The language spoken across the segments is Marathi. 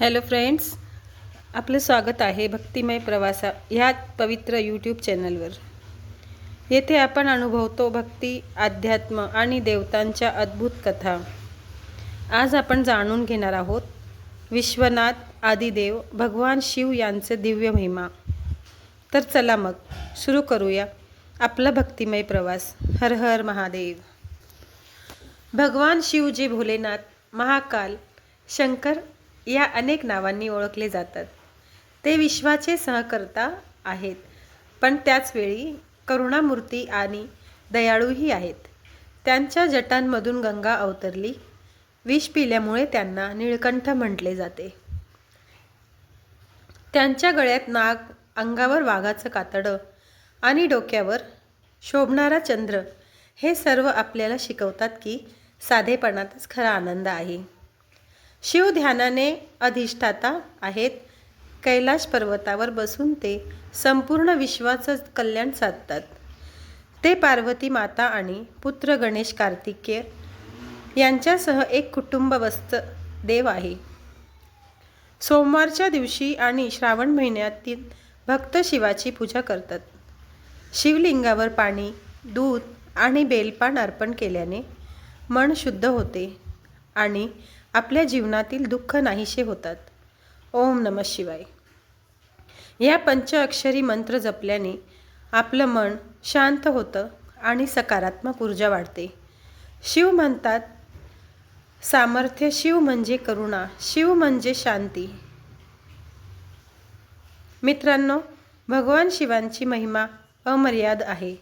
हॅलो फ्रेंड्स आपलं स्वागत आहे भक्तिमय प्रवासा ह्या पवित्र यूट्यूब चॅनलवर येथे आपण अनुभवतो भक्ती अध्यात्म आणि देवतांच्या अद्भुत कथा. आज आपण जाणून घेणार आहोत विश्वनाथ आदिदेव भगवान शिव यांचे दिव्य महिमा. तर चला मग सुरू करूया आपला भक्तिमय प्रवास. हर हर महादेव. भगवान शिवजी भोलेनाथ महाकाल शंकर या अनेक नावांनी ओळखले जातात. ते विश्वाचे सहकर्ता आहेत पण त्याचवेळी करुणामूर्ती आणि दयाळूही आहेत. त्यांच्या जटांमधून गंगा अवतरली विष पिल्यामुळे त्यांना निळकंठ म्हटले जाते. त्यांच्या गळ्यात नाग अंगावर वाघाचं कातडं आणि डोक्यावर शोभणारा चंद्र हे सर्व आपल्याला शिकवतात की साधेपणातच खरा आनंद आहे. शिव ध्यानाने अधिष्ठाता आहेत. कैलाश पर्वतावर बसून ते संपूर्ण विश्वाचं कल्याण साधतात. ते पार्वती माता आणि पुत्र गणेश कार्तिकेय यांच्यासह एक कुटुंबवस्त देव आहे. सोमवारच्या दिवशी आणि श्रावण महिन्यातील भक्त शिवाची पूजा करतात. शिवलिंगावर पाणी दूध आणि बेलपान अर्पण केल्याने मन शुद्ध होते आणि आपल्या जीवनातील दुःख नाहीसे होतात. ओम नम शिवाय. या पंचअक्षरी मंत्र जपल्याने आपलं मन शांत होतं आणि सकारात्मक ऊर्जा वाढते. शिव म्हणतात सामर्थ्य शिव म्हणजे करुणा शिव म्हणजे शांती. मित्रांनो भगवान शिवांची महिमा अमर्याद आहे.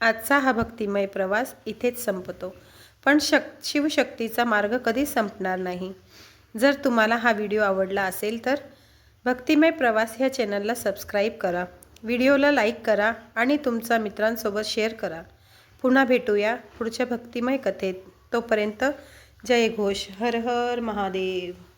आजचा हा भक्तिमय प्रवास इथेच संपतो. पण शक शिवशक्तीचा मार्ग कधीच संपणार नाही. जर तुम्हाला हा व्हिडिओ आवडला असेल तर भक्तिमय प्रवास ह्या चॅनलला सबस्क्राईब करा. व्हिडिओला लाईक करा आणि तुमचा मित्रांसोबत शेअर करा. पुन्हा भेटूया पुढच्या भक्तिमय कथेत. तोपर्यंत जय घोष. हर हर महादेव.